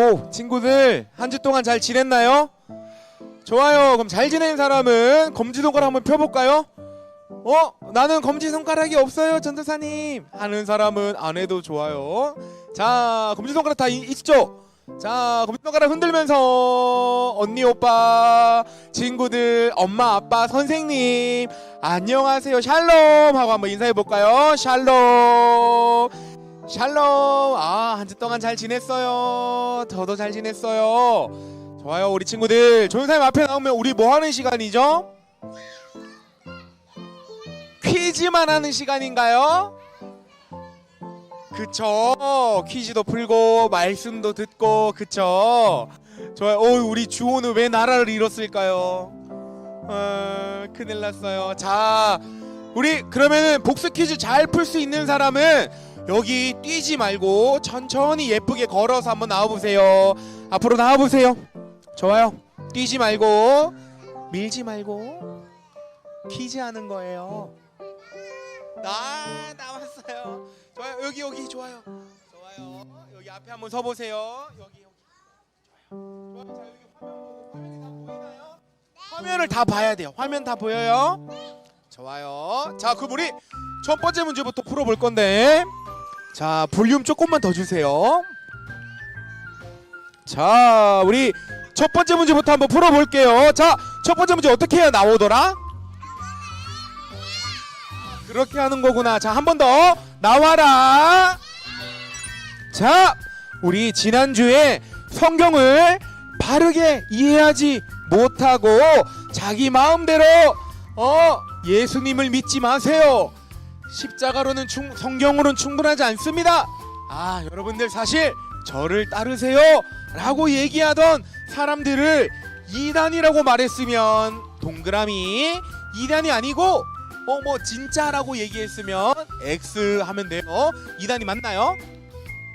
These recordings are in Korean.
오, 친구들, 한 주 동안 잘 지냈나요? 좋아요. 그럼 잘 지낸 사람은 검지손가락 한번 펴볼까요? 어? 나는 검지손가락이 없어요, 전도사님. 하는 사람은 안 해도 좋아요. 자, 검지손가락 다 이- 있죠? 자, 검지손가락 흔들면서 언니, 오빠, 친구들, 엄마, 아빠, 선생님, 안녕하세요, 샬롬 하고 한번 인사해볼까요? 샬롬. 샬롬. 아 한 주 동안 잘 지냈어요. 저도 잘 지냈어요. 좋아요 우리 친구들. 조연사님 앞에 나오면 우리 뭐 하는 시간이죠? 퀴즈만 하는 시간인가요? 그쵸. 퀴즈도 풀고 말씀도 듣고 그쵸. 좋아요. 어 우리 주호는 왜 나라를 잃었을까요? 어, 큰일 났어요. 자 우리 그러면은 복수 퀴즈 잘 풀 수 있는 사람은 여기 뛰지 말고 천천히 예쁘게 걸어서 한번 나와보세요. 앞으로 나와보세요. 좋아요. 뛰지 말고 밀지 말고 퀴즈 하는 거예요. 나 나왔어요. 좋아요. 여기 여기 좋아요. 좋아요. 여기 앞에 한번 서 보세요. 여기 여기. 좋아요. 좋아요. 자 여기 화면 보고 화면이 다 보이나요? 화면을 다 봐야 돼요. 화면 다 보여요? 좋아요. 자, 그럼 우리 첫 번째 문제부터 풀어 볼 건데, 자, 볼륨 조금만 더 주세요. 자, 우리 첫 번째 문제부터 한번 풀어볼게요. 자, 첫 번째 문제 어떻게 해야 나오더라? 그렇게 하는 거구나. 자, 한 번 더 나와라. 자, 우리 지난주에 성경을 바르게 이해하지 못하고 자기 마음대로 어 예수님을 믿지 마세요. 십자가로는 충, 성경으로는 충분하지 않습니다. 아 여러분들 사실 저를 따르세요 라고 얘기하던 사람들을 이단이라고 말했으면 동그라미 이단이 아니고 어 뭐 진짜라고 얘기했으면 X 하면 돼요. 이단이 맞나요?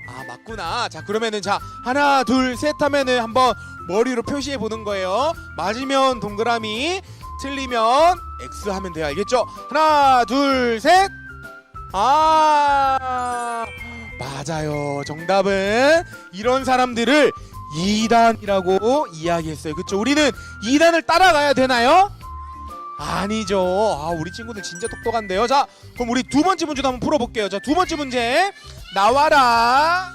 아 맞구나. 자 그러면은 자 하나 둘 셋 하면은 한번 머리로 표시해 보는 거예요. 맞으면 동그라미, 틀리면 X 하면 돼요. 알겠죠? 하나 둘 셋. 아 맞아요. 정답은 이런 사람들을 이단이라고 이야기했어요. 그쵸? 우리는 이단을 따라가야 되나요? 아니죠. 아, 우리 친구들 진짜 똑똑한데요. 자, 그럼 우리 두 번째 문제도 한번 풀어볼게요. 자, 두 번째 문제 나와라.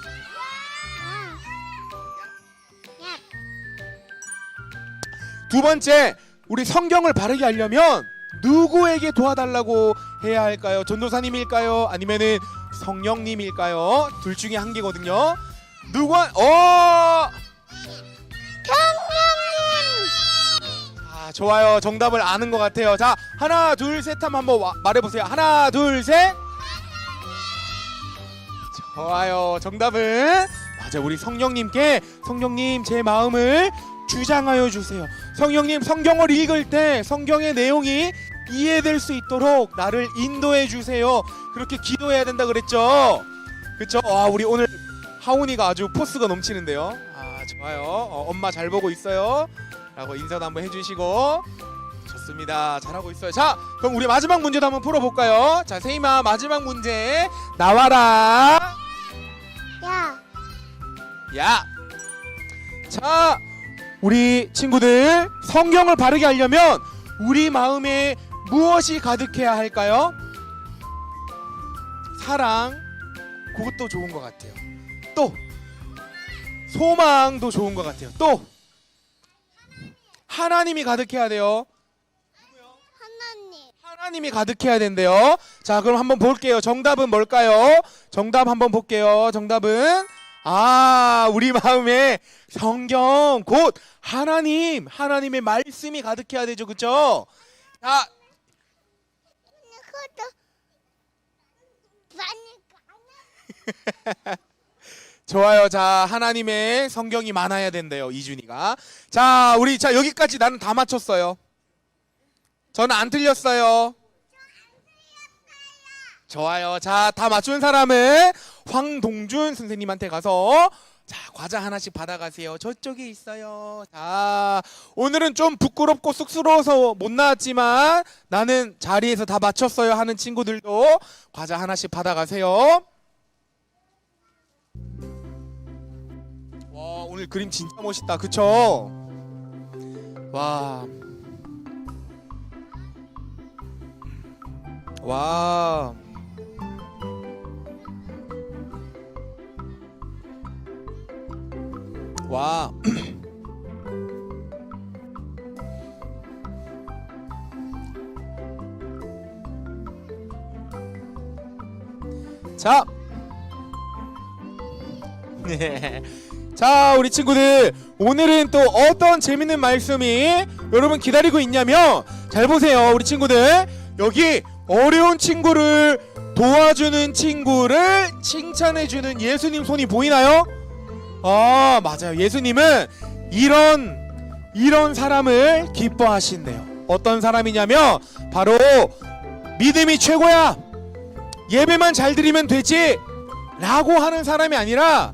두 번째, 우리 성경을 바르게 하려면 누구에게 도와달라고 해야 할까요? 전도사님일까요? 아니면은 성령님일까요? 둘 중에 한 개거든요. 누구? 어! 아, 좋아요. 정답을 아는 것 같아요. 자, 하나, 둘, 셋 하면 한번 와- 말해보세요. 하나, 둘, 셋. 좋아요. 정답은 맞아. 우리 성령님께 성령님 제 마음을 주장하여 주세요. 성령님 성경을 읽을 때 성경의 내용이 이해될 수 있도록 나를 인도해 주세요. 그렇게 기도해야 된다 그랬죠. 그렇죠? 와, 우리 오늘 하온이가 아주 포스가 넘치는데요. 아, 좋아요. 어, 엄마 잘 보고 있어요. 라고 인사도 한번 해주시고 좋습니다. 잘하고 있어요. 자, 그럼 우리 마지막 문제도 한번 풀어볼까요? 자, 세이마 마지막 문제 나와라. 야, 야. 자, 우리 친구들 성경을 바르게 하려면 우리 마음에 무엇이 가득해야 할까요? 사랑, 그것도 좋은 것 같아요. 또 소망도 좋은 것 같아요. 또 하나님이 가득해야 돼요. 하나님. 하나님이 가득해야 된대요. 자, 그럼 한번 볼게요. 정답은 뭘까요? 정답 한번 볼게요. 정답은 아, 우리 마음에 성경 곧 하나님, 하나님의 말씀이 가득해야 되죠. 그렇죠? 자, 좋아요. 자, 하나님의 성경이 많아야 된대요. 이준이가. 자, 우리 자 여기까지 나는 다 맞췄어요. 저는 안 틀렸어요. 좋아요. 자, 다 맞춘 사람은 황동준 선생님한테 가서 자, 과자 하나씩 받아가세요. 저쪽에 있어요. 자, 오늘은 좀 부끄럽고 쑥스러워서 못 나왔지만 나는 자리에서 다 맞췄어요 하는 친구들도 과자 하나씩 받아가세요. 오늘 그림 진짜 멋있다. 그쵸? 와. 와. 와. 자. 네. 자, 우리 친구들 오늘은 또 어떤 재밌는 말씀이 여러분 기다리고 있냐면 잘 보세요. 우리 친구들 여기 어려운 친구를 도와주는 친구를 칭찬해 주는 예수님 손이 보이나요? 아, 맞아요. 예수님은 이런 이런 사람을 기뻐하신대요. 어떤 사람이냐면 바로 믿음이 최고야. 예배만 잘 드리면 되지. 라고 하는 사람이 아니라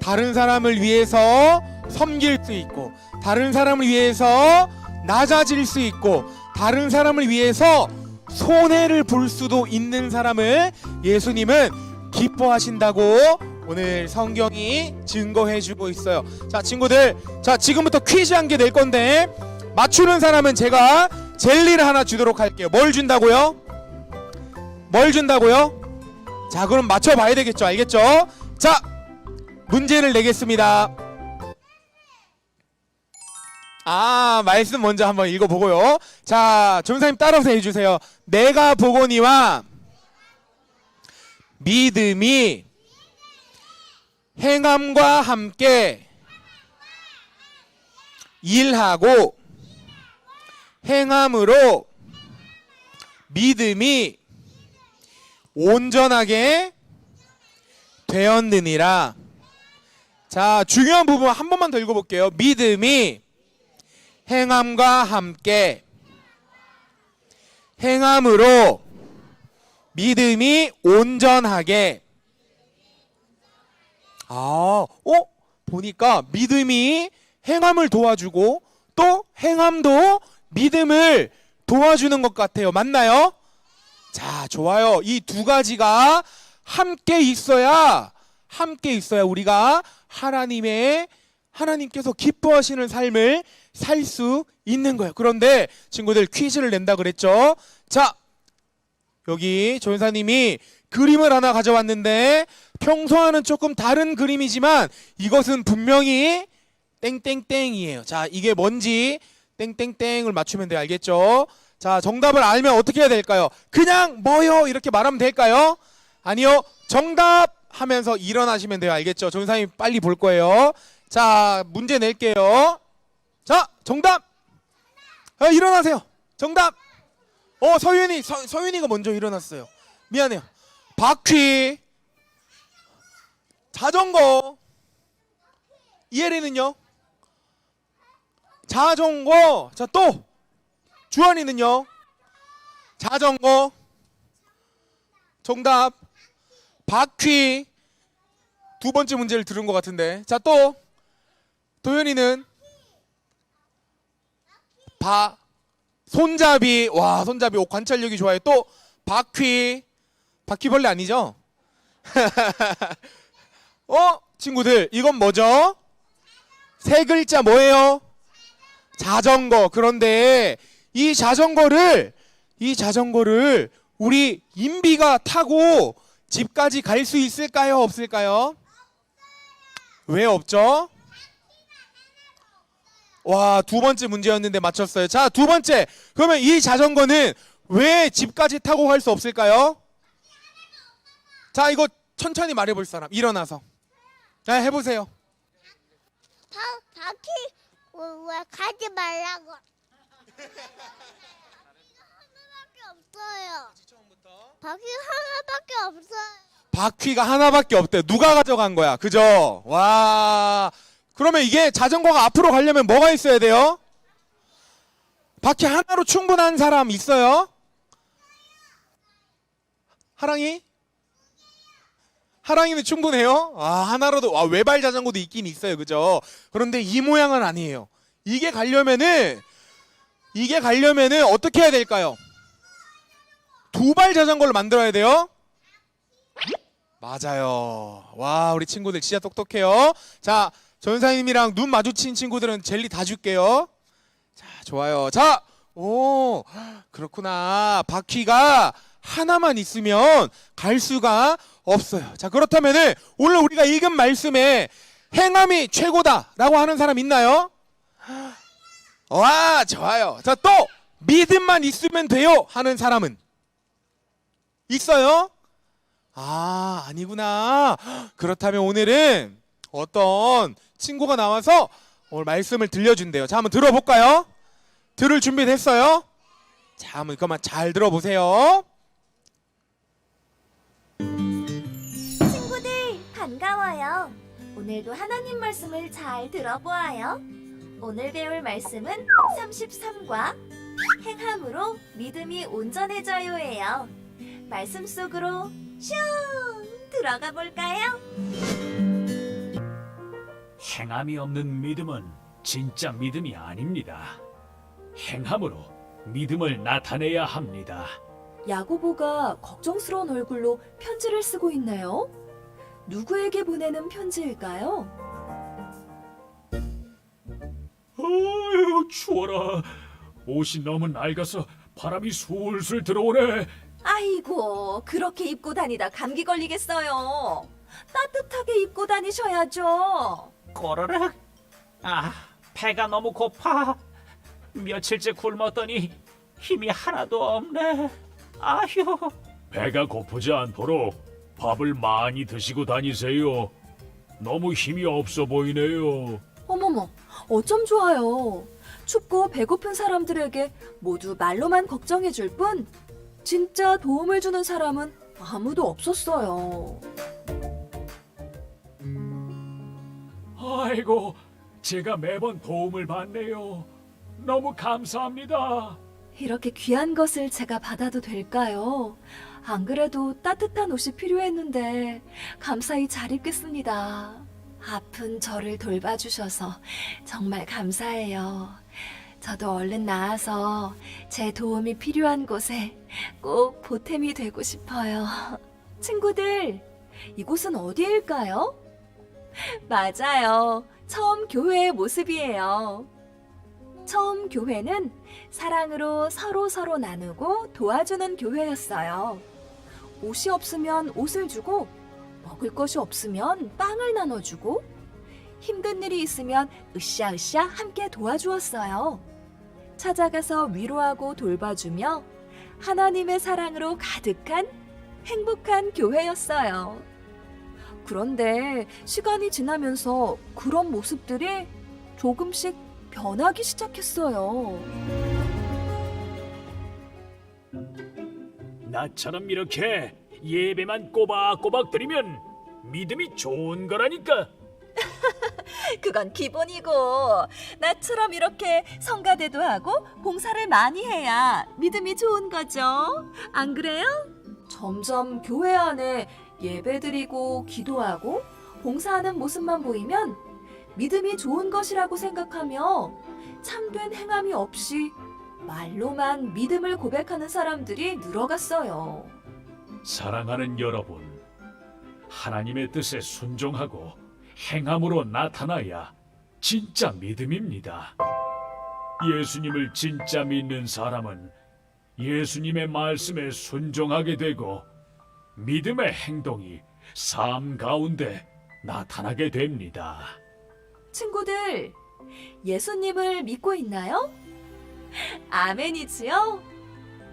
다른 사람을 위해서 섬길 수 있고 다른 사람을 위해서 낮아질 수 있고 다른 사람을 위해서 손해를 볼 수도 있는 사람을 예수님은 기뻐하신다고 오늘 성경이 증거해 주고 있어요. 자, 친구들. 자, 지금부터 퀴즈 한 개 낼 건데 맞추는 사람은 제가 젤리를 하나 주도록 할게요. 뭘 준다고요? 뭘 준다고요? 자, 그럼 맞춰 봐야 되겠죠. 알겠죠? 자, 문제를 내겠습니다. 아, 말씀 먼저 한번 읽어보고요. 자, 전사님 따라서 해주세요. 내가 보거니와 믿음이 행함과 함께 일하고 행함으로 믿음이 온전하게 되었느니라. 자, 중요한 부분 한 번만 더 읽어볼게요. 믿음이 행함과 함께 행함으로 믿음이 온전하게 아, 어? 보니까 믿음이 행함을 도와주고 또 행함도 믿음을 도와주는 것 같아요. 맞나요? 자, 좋아요. 이 두 가지가 함께 있어야 함께 있어야 우리가 하나님의 하나님께서 기뻐하시는 삶을 살 수 있는 거예요. 그런데 친구들 퀴즈를 낸다 그랬죠? 자, 여기 조연사님이 그림을 하나 가져왔는데 평소와는 조금 다른 그림이지만 이것은 분명히 땡땡땡이에요. 자, 이게 뭔지 땡땡땡을 맞추면 돼요. 알겠죠? 자, 정답을 알면 어떻게 해야 될까요? 그냥 뭐요? 이렇게 말하면 될까요? 아니요. 정답 하면서 일어나시면 돼요. 알겠죠? 조연사님 빨리 볼 거예요. 자, 문제 낼게요. 자, 정답. 아, 일어나세요. 정답. 어, 서윤이, 서, 서윤이가 먼저 일어났어요. 미안해요. 바퀴, 자전거, 이혜리는요? 자전거. 자, 또 주환이는요? 자전거. 정답. 바퀴. 두 번째 문제를 들은 것 같은데. 자, 또 도현이는 바 손잡이 와 손잡이 오, 관찰력이 좋아요 또 바퀴 바퀴벌레 아니죠? 어 친구들 이건 뭐죠? 세 글자 뭐예요? 자전거 그런데 이 자전거를 이 자전거를 우리 인비가 타고 집까지 갈 수 있을까요 없을까요? 왜 없죠? 와, 두 번째 문제였는데 맞췄어요. 자, 두 번째. 그러면 이 자전거는 왜 집까지 타고 갈 수 없을까요? 자, 이거 천천히 말해 볼 사람. 일어나서. 자, 해 보세요. 바, 바퀴 왜, 왜 가지 말라고? 바퀴가 하나밖에 없어요. 바퀴 하나밖에 없어요. 바퀴가 하나밖에 없대. 누가 가져간 거야? 그죠? 와. 그러면 이게 자전거가 앞으로 가려면 뭐가 있어야 돼요? 바퀴 하나로 충분한 사람 있어요? 하랑이? 하랑이는 충분해요? 아, 하나로도, 아, 외발 자전거도 있긴 있어요. 그죠? 그런데 이 모양은 아니에요. 이게 가려면은, 이게 가려면은 어떻게 해야 될까요? 두 발 자전거를 만들어야 돼요? 맞아요. 와, 우리 친구들 진짜 똑똑해요. 자, 전사님이랑 눈 마주친 친구들은 젤리 다 줄게요. 자, 좋아요. 자, 오, 그렇구나. 바퀴가 하나만 있으면 갈 수가 없어요. 자, 그렇다면은 오늘 우리가 읽은 말씀에 행함이 최고다라고 하는 사람 있나요? 와, 좋아요. 자, 또 믿음만 있으면 돼요 하는 사람은 있어요? 아, 아니구나. 그렇다면 오늘은 어떤 친구가 나와서 오늘 말씀을 들려준대요. 자, 한번 들어볼까요? 들을 준비 됐어요? 자, 한번 그만 잘 들어보세요. 반가워요. 오늘도 하나님 말씀을 잘 들어보아요. 오늘 배울 말씀은 33과 행함으로 믿음이 온전해져요예요. 말씀 속으로 슝 들어가 볼까요? 행함이 없는 믿음은 진짜 믿음이 아닙니다. 행함으로 믿음을 나타내야 합니다. 야고보가 걱정스러운 얼굴로 편지를 쓰고 있네요. 누구에게 보내는 편지일까요? 어휴, 추워라. 옷이 너무 낡아서 바람이 술술 들어오네. 아이고, 그렇게 입고 다니다 감기 걸리겠어요. 따뜻하게 입고 다니셔야죠. 꼬르륵. 아, 배가 너무 고파. 며칠째 굶었더니 힘이 하나도 없네. 아휴. 배가 고프지 않도록 밥을 많이 드시고 다니세요. 너무 힘이 없어 보이네요. 어머머, 어쩜 좋아요. 춥고 배고픈 사람들에게 모두 말로만 걱정해 줄 뿐, 진짜 도움을 주는 사람은 아무도 없었어요. 아이고, 제가 매번 도움을 받네요. 너무 감사합니다. 이렇게 귀한 것을 제가 받아도 될까요? 안 그래도 따뜻한 옷이 필요했는데 감사히 잘 입겠습니다. 아픈 저를 돌봐주셔서 정말 감사해요. 저도 얼른 나아서 제 도움이 필요한 곳에 꼭 보탬이 되고 싶어요. 친구들, 이곳은 어디일까요? 맞아요. 처음 교회의 모습이에요. 처음 교회는 사랑으로 서로 서로 나누고 도와주는 교회였어요. 옷이 없으면 옷을 주고, 먹을 것이 없으면 빵을 나눠주고, 힘든 일이 있으면 으쌰으쌰 함께 도와주었어요. 찾아가서 위로하고 돌봐주며 하나님의 사랑으로 가득한 행복한 교회였어요. 그런데 시간이 지나면서 그런 모습들이 조금씩 변하기 시작했어요. 나처럼 이렇게 예배만 꼬박꼬박 드리면 믿음이 좋은 거라니까. 그건 기본이고 나처럼 이렇게 성가대도 하고 봉사를 많이 해야 믿음이 좋은 거죠. 안 그래요? 점점 교회 안에 예배드리고 기도하고 봉사하는 모습만 보이면 믿음이 좋은 것이라고 생각하며 참된 행함이 없이 말로만 믿음을 고백하는 사람들이 늘어갔어요. 사랑하는 여러분, 하나님의 뜻에 순종하고 행함으로 나타나야 진짜 믿음입니다. 예수님을 진짜 믿는 사람은 예수님의 말씀에 순종하게 되고 믿음의 행동이 삶 가운데 나타나게 됩니다. 친구들, 예수님을 믿고 있나요? 아멘이지요?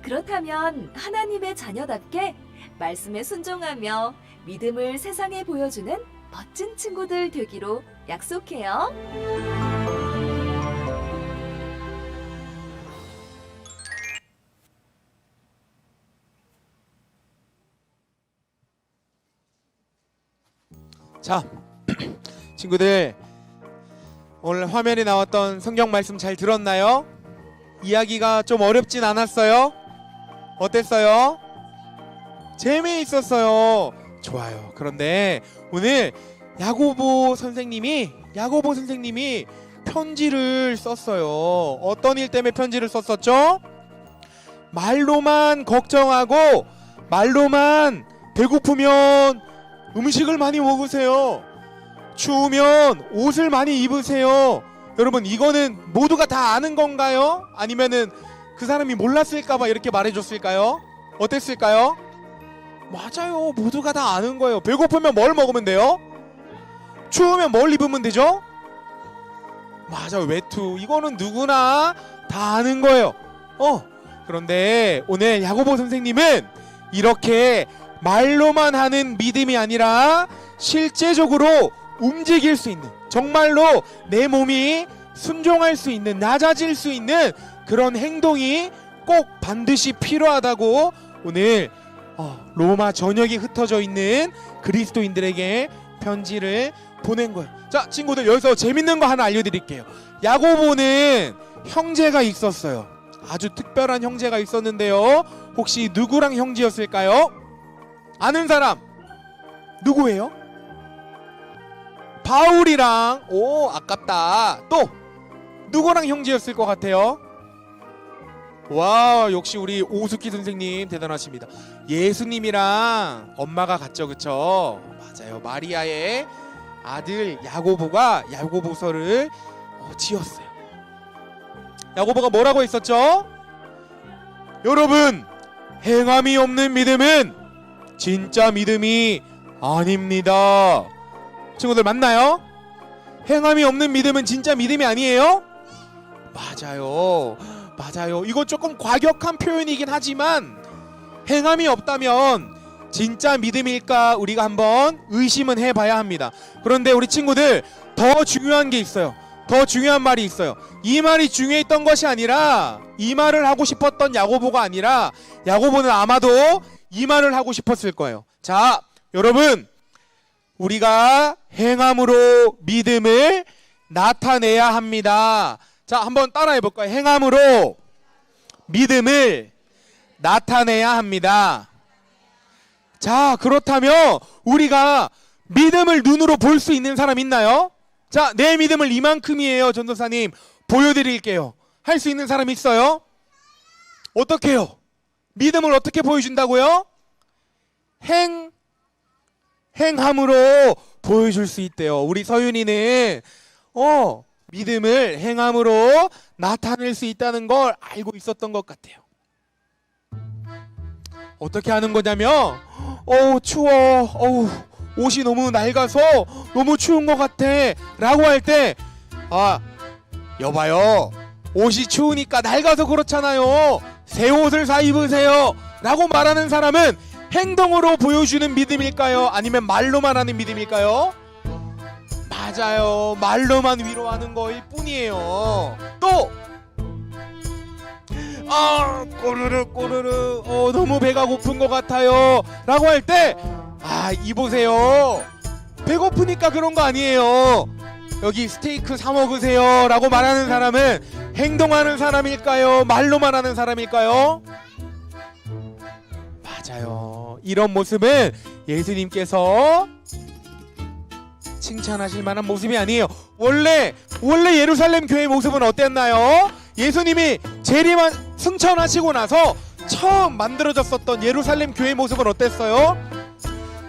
그렇다면 하나님의 자녀답게 말씀에 순종하며 믿음을 세상에 보여주는 멋진 친구들 되기로 약속해요. 자, 친구들 오늘 화면에 나왔던 성경 말씀 잘 들었나요? 이야기가 좀 어렵진 않았어요? 어땠어요? 재미있었어요. 좋아요. 그런데 오늘 야고보 선생님이 야고보 선생님이 편지를 썼어요. 어떤 일 때문에 편지를 썼었죠? 말로만 걱정하고 말로만 배고프면 음식을 많이 먹으세요. 추우면 옷을 많이 입으세요. 여러분 이거는 모두가 다 아는 건가요? 아니면은 그 사람이 몰랐을까봐 이렇게 말해줬을까요? 어땠을까요? 맞아요. 모두가 다 아는 거예요. 배고프면 뭘 먹으면 돼요? 추우면 뭘 입으면 되죠? 맞아요. 외투. 이거는 누구나 다 아는 거예요. 어. 그런데 오늘 야고보 선생님은 이렇게 말로만 하는 믿음이 아니라 실제적으로 움직일 수 있는 정말로 내 몸이 순종할 수 있는 낮아질 수 있는 그런 행동이 꼭 반드시 필요하다고 오늘 어, 로마 전역에 흩어져 있는 그리스도인들에게 편지를 보낸 거예요. 자, 친구들 여기서 재밌는 거 하나 알려드릴게요. 야고보는 형제가 있었어요. 아주 특별한 형제가 있었는데요. 혹시 누구랑 형제였을까요? 아는 사람 누구예요? 바울이랑 오 아깝다. 또 누구랑 형제였을 것 같아요? 와 역시 우리 오수키 선생님 대단하십니다. 예수님이랑 엄마가 같죠, 그쵸? 맞아요. 마리아의 아들 야고보가 야고보서를 어, 지었어요. 야고보가 뭐라고 했었죠? 여러분, 행함이 없는 믿음은 진짜 믿음이 아닙니다. 친구들 맞나요? 행함이 없는 믿음은 진짜 믿음이 아니에요? 맞아요. 맞아요. 이거 조금 과격한 표현이긴 하지만 행함이 없다면 진짜 믿음일까 우리가 한번 의심은 해봐야 합니다. 그런데 우리 친구들 더 중요한 게 있어요. 더 중요한 말이 있어요. 이 말이 중요했던 것이 아니라 이 말을 하고 싶었던 야고보가 아니라 야고보는 아마도 이 말을 하고 싶었을 거예요. 자, 여러분 우리가 행함으로 믿음을 나타내야 합니다. 자, 한번 따라해 볼까요? 행함으로 믿음을 나타내야 합니다. 자, 그렇다면 우리가 믿음을 눈으로 볼 수 있는 사람 있나요? 자, 내 믿음을 이만큼이에요, 전도사님. 보여드릴게요. 할 수 있는 사람 있어요? 어떻게요? 믿음을 어떻게 보여준다고요? 행, 행함으로 보여줄 수 있대요. 우리 서윤이는, 어, 믿음을 행함으로 나타낼 수 있다는 걸 알고 있었던 것 같아요. 어떻게 하는 거냐면, 어우, 추워. 어우, 옷이 너무 낡아서 너무 추운 것 같아. 라고 할 때, 아, 여봐요. 옷이 추우니까 낡아서 그렇잖아요. 새 옷을 사 입으세요. 라고 말하는 사람은 행동으로 보여주는 믿음일까요? 아니면 말로만 하는 믿음일까요? 맞아요. 말로만 위로하는 거일 뿐이에요. 또! 아, 꼬르르, 꼬르르. 어, 너무 배가 고픈 것 같아요. 라고 할 때, 아, 이 보세요. 배고프니까 그런 거 아니에요. 여기 스테이크 사 먹으세요. 라고 말하는 사람은 행동하는 사람일까요? 말로만 하는 사람일까요? 맞아요. 이런 모습은 예수님께서 칭찬하실 만한 모습이 아니에요. 원래 원래 예루살렘 교회 모습은 어땠나요? 예수님이 재림한 승천하시고 나서 처음 만들어졌었던 예루살렘 교회 모습은 어땠어요?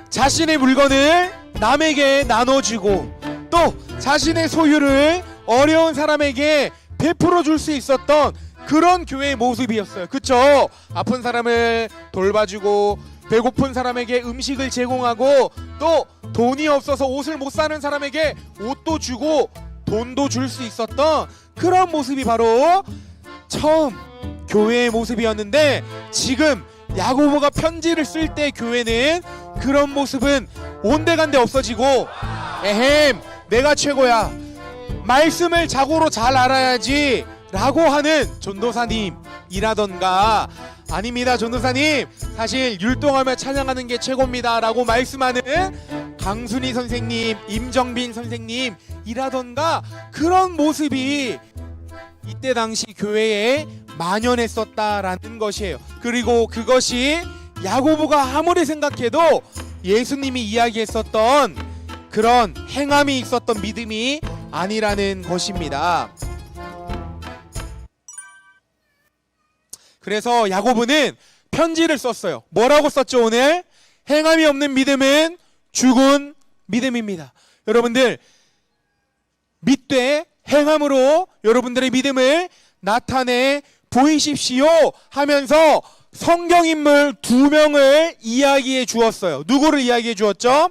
자신의 물건을 남에게 나눠주고 또 자신의 소유를 어려운 사람에게 베풀어 줄 수 있었던 그런 교회의 모습이었어요. 그쵸? 아픈 사람을 돌봐주고 배고픈 사람에게 음식을 제공하고 또 돈이 없어서 옷을 못 사는 사람에게 옷도 주고 돈도 줄 수 있었던 그런 모습이 바로 처음 교회의 모습이었는데 지금 야고보가 편지를 쓸 때 교회는 그런 모습은 온데간데 없어지고 에헴 내가 최고야 말씀을 자고로 잘 알아야지 라고 하는 전도사님이라던가 아닙니다 전도사님 사실 율동하며 찬양하는 게 최고입니다 라고 말씀하는 강순희 선생님 임정빈 선생님이라던가 그런 모습이 이때 당시 교회에 만연했었다라는 것이에요 그리고 그것이 야고보가 아무리 생각해도 예수님이 이야기했었던 그런 행함이 있었던 믿음이 아니라는 것입니다. 그래서 야고보는 편지를 썼어요. 뭐라고 썼죠 오늘? 행함이 없는 믿음은 죽은 믿음입니다. 여러분들 믿되 행함으로 여러분들의 믿음을 나타내 보이십시오 하면서 성경 인물 두 명을 이야기해 주었어요. 누구를 이야기해 주었죠?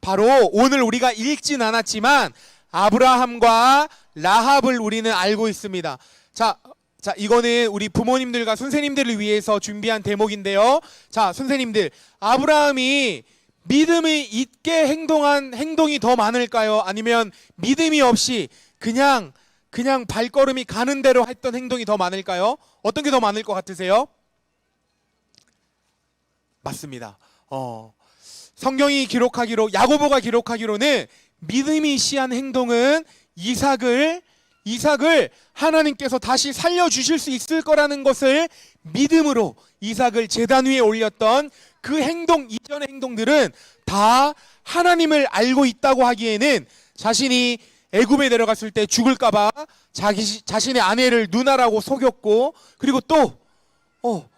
바로 오늘 우리가 읽진 않았지만 아브라함과 라합을 우리는 알고 있습니다. 자, 자, 이거는 우리 부모님들과 선생님들을 위해서 준비한 대목인데요. 자, 선생님들, 아브라함이 믿음이 있게 행동한 행동이 더 많을까요? 아니면 믿음이 없이 그냥 그냥 발걸음이 가는 대로 했던 행동이 더 많을까요? 어떤 게 더 많을 것 같으세요? 맞습니다. 어, 성경이 기록하기로 야고보가 기록하기로는 믿음이 시한 행동은 이삭을 이삭을 하나님께서 다시 살려 주실 수 있을 거라는 것을 믿음으로 이삭을 제단 위에 올렸던 그 행동 이전의 행동들은 다 하나님을 알고 있다고 하기에는 자신이 애굽에 내려갔을 때 죽을까봐 자기 자신의 아내를 누나라고 속였고 그리고 또 어,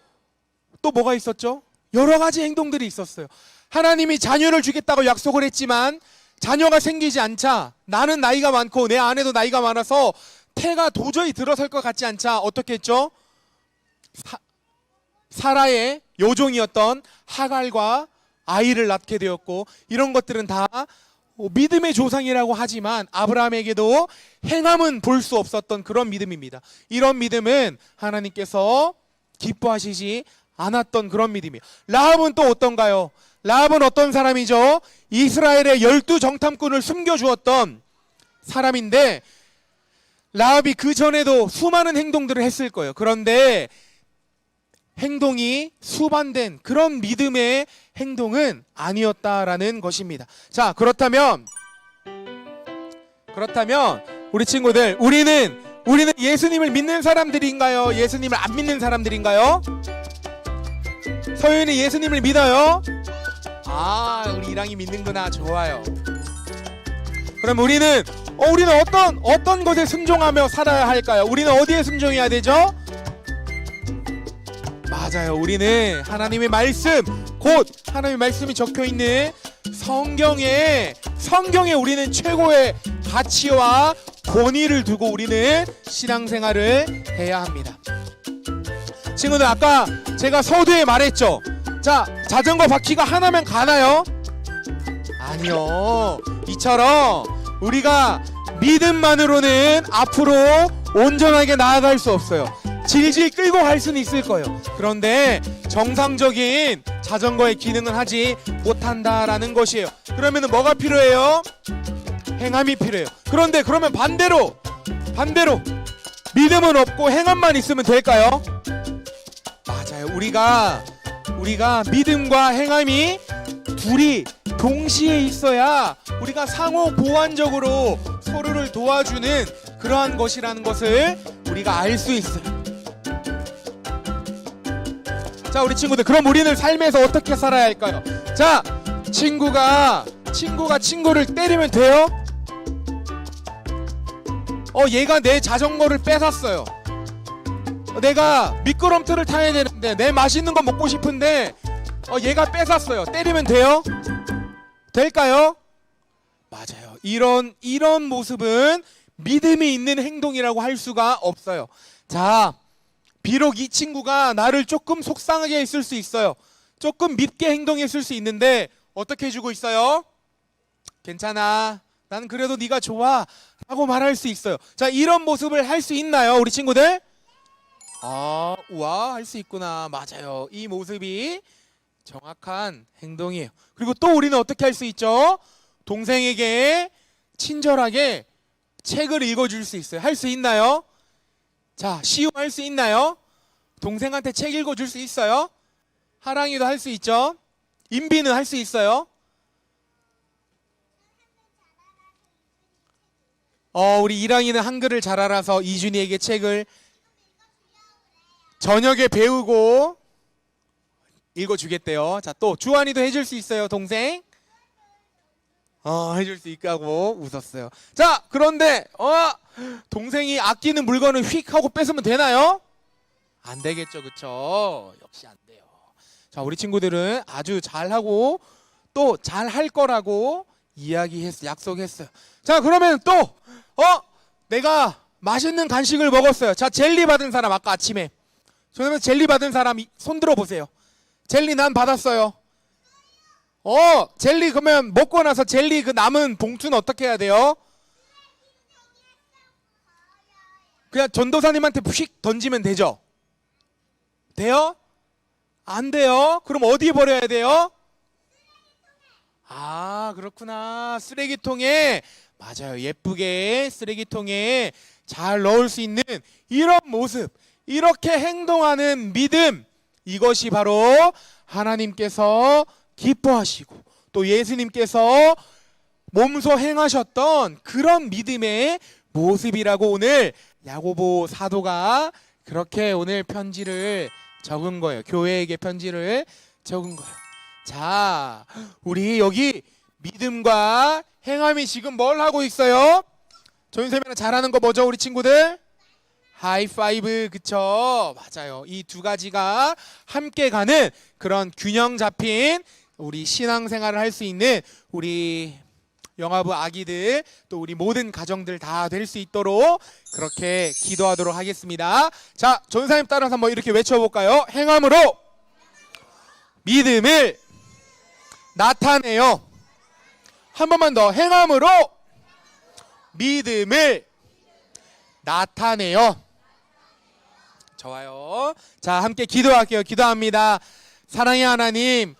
또 뭐가 있었죠? 여러 가지 행동들이 있었어요. 하나님이 자녀를 주겠다고 약속을 했지만 자녀가 생기지 않자 나는 나이가 많고 내 아내도 나이가 많아서 태가 도저히 들어설 것 같지 않자 어떻게 했죠? 사, 사라의 요종이었던 하갈과 아이를 낳게 되었고 이런 것들은 다 믿음의 조상이라고 하지만 아브라함에게도 행함은 볼 수 없었던 그런 믿음입니다. 이런 믿음은 하나님께서 기뻐하시지 않았던 그런 믿음이에요. 라합은 또 어떤가요? 라합은 어떤 사람이죠? 이스라엘의 열두 정탐꾼을 숨겨주었던 사람인데 라합이 그 전에도 수많은 행동들을 했을 거예요. 그런데 행동이 수반된 그런 믿음의 행동은 아니었다라는 것입니다. 자, 그렇다면 그렇다면 우리 친구들 우리는 우리는 예수님을 믿는 사람들인가요? 예수님을 안 믿는 사람들인가요? 서윤이 예수님을 믿어요? 아, 우리 이랑이 믿는구나. 좋아요. 그럼 우리는 어, 우리는 어떤 어떤 것에 순종하며 살아야 할까요? 우리는 어디에 순종해야 되죠? 맞아요. 우리는 하나님의 말씀, 곧 하나님의 말씀이 적혀 있는 성경에 성경에 우리는 최고의 가치와 권위를 두고 우리는 신앙생활을 해야 합니다. 친구들 아까 제가 서두에 말했죠. 자, 자전거 바퀴가 하나면 가나요? 아니요. 이처럼 우리가 믿음만으로는 앞으로 온전하게 나아갈 수 없어요. 질질 끌고 갈 수는 있을 거예요. 그런데 정상적인 자전거의 기능을 하지 못한다라는 것이에요. 그러면 뭐가 필요해요? 행함이 필요해요. 그런데 그러면 반대로 반대로 믿음은 없고 행함만 있으면 될까요? 맞아요. 우리가 우리가 믿음과 행함이 둘이 동시에 있어야 우리가 상호 보완적으로 서로를 도와주는 그러한 것이라는 것을 우리가 알 수 있어요. 자, 우리 친구들, 그럼 우리는 삶에서 어떻게 살아야 할까요? 자, 친구가 친구가 친구를 때리면 돼요? 어, 얘가 내 자전거를 뺏었어요. 내가 미끄럼틀을 타야 되는데 내 맛있는 거 먹고 싶은데 어, 얘가 뺏었어요. 때리면 돼요? 될까요? 맞아요. 이런 이런 모습은 믿음이 있는 행동이라고 할 수가 없어요. 자, 비록 이 친구가 나를 조금 속상하게 했을 수 있어요. 조금 밉게 행동했을 수 있는데 어떻게 해주고 있어요? 괜찮아. 난 그래도 네가 좋아. 라고 말할 수 있어요. 자, 이런 모습을 할 수 있나요, 우리 친구들? 아, 우와, 할 수 있구나. 맞아요. 이 모습이 정확한 행동이에요. 그리고 또 우리는 어떻게 할 수 있죠? 동생에게 친절하게 책을 읽어줄 수 있어요. 할 수 있나요? 자, 시우 할 수 있나요? 동생한테 책 읽어줄 수 있어요? 하랑이도 할 수 있죠? 인비는 할 수 있어요? 어, 우리 이랑이는 한글을 잘 알아서 이준이에게 책을 저녁에 배우고 읽어주겠대요. 자, 또 주환이도 해줄 수 있어요, 동생. 어, 해줄 수 있다고 웃었어요. 자, 그런데 어, 동생이 아끼는 물건을 휙 하고 뺏으면 되나요? 안 되겠죠, 그쵸? 역시 안 돼요. 자, 우리 친구들은 아주 잘하고 또 잘 할 거라고 이야기했어 약속했어요 자 그러면 또 어 내가 맛있는 간식을 먹었어요 자 젤리 받은 사람 아까 아침에 저는 젤리 받은 사람 이- 손 들어 보세요. 젤리 난 받았어요. 어 젤리 그러면 먹고 나서 젤리 그 남은 봉투는 어떻게 해야 돼요? 그냥 전도사님한테 푸식 던지면 되죠? 돼요? 안 돼요? 그럼 어디에 버려야 돼요? 아 그렇구나. 쓰레기통에. 맞아요. 예쁘게 쓰레기통에 잘 넣을 수 있는 이런 모습 이렇게 행동하는 믿음 이것이 바로 하나님께서 기뻐하시고 또 예수님께서 몸소 행하셨던 그런 믿음의 모습이라고 오늘 야고보 사도가 그렇게 오늘 편지를 적은 거예요. 교회에게 편지를 적은 거예요. 자, 우리 여기 믿음과 행함이 지금 뭘 하고 있어요? 조인쌤이랑 잘하는 거 뭐죠, 우리 친구들? 하이파이브 그쵸? 맞아요. 이 두 가지가 함께 가는 그런 균형 잡힌 우리 신앙생활을 할 수 있는 우리 영화부 아기들 또 우리 모든 가정들 다 될 수 있도록 그렇게 기도하도록 하겠습니다. 자 전사님 따라서 한번 이렇게 외쳐볼까요? 행함으로 믿음을 나타내요. 한 번만 더. 행함으로 믿음을 나타내요. 좋아요. 자, 함께 기도할게요. 기도합니다. 사랑의 하나님.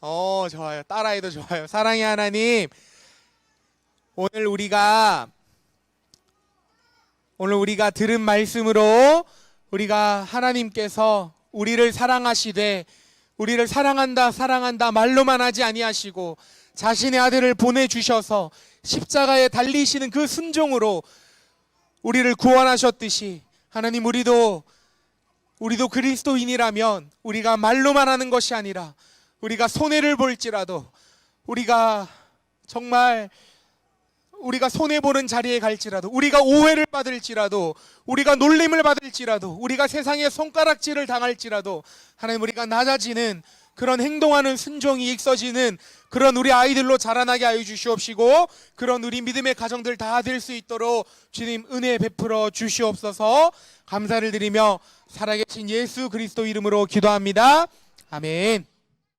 어, 좋아요. 따라해도 좋아요. 사랑의 하나님. 오늘 우리가 오늘 우리가 들은 말씀으로 우리가 하나님께서 우리를 사랑하시되 우리를 사랑한다 사랑한다 말로만 하지 아니하시고 자신의 아들을 보내 주셔서 십자가에 달리시는 그 순종으로 우리를 구원하셨듯이 하나님 우리도 우리도 그리스도인이라면 우리가 말로만 하는 것이 아니라 우리가 손해를 볼지라도 우리가 정말 우리가 손해 보는 자리에 갈지라도 우리가 오해를 받을지라도 우리가 놀림을 받을지라도 우리가 세상에 손가락질을 당할지라도 하나님 우리가 낮아지는 그런 행동하는 순종이 익서지는 그런 우리 아이들로 자라나게 하여 주시옵시고 그런 우리 믿음의 가정들 다 될 수 있도록 주님 은혜 베풀어 주시옵소서. 감사를 드리며 살아계신 예수 그리스도 이름으로 기도합니다. 아멘